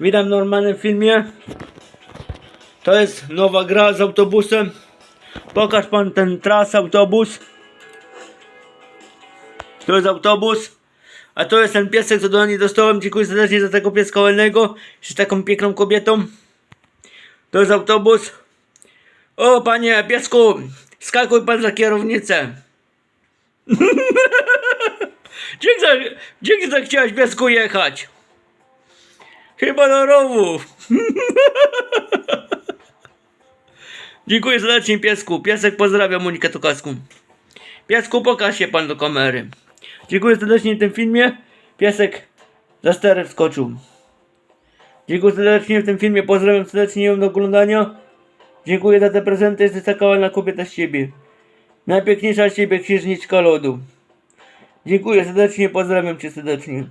Witam w normalnym filmie. To jest nowa gra z autobusem. Pokaż pan ten tras autobus. To jest autobus. A to jest ten piesek, co do niej dostałem. Dziękuję serdecznie za tego pieska wolnego. Z taką piękną kobietą. To jest autobus. O panie piesku, skakuj pan za kierownicę. Gdzie, za, gdzie zachciałeś piesku jechać? Chyba na rowów. Dziękuję serdecznie piesku. Piesek pozdrawia Monikę Tokaską. Piesku pokaż się pan do kamery. Dziękuję serdecznie w tym filmie. Piesek za sterę wskoczył. Dziękuję serdecznie w tym filmie. Pozdrawiam serdecznie ją do oglądania. Dziękuję za te prezenty. Jesteś taka ładna kobieta z ciebie. Najpiękniejsza z ciebie księżniczka lodu. Dziękuję serdecznie. Pozdrawiam cię serdecznie.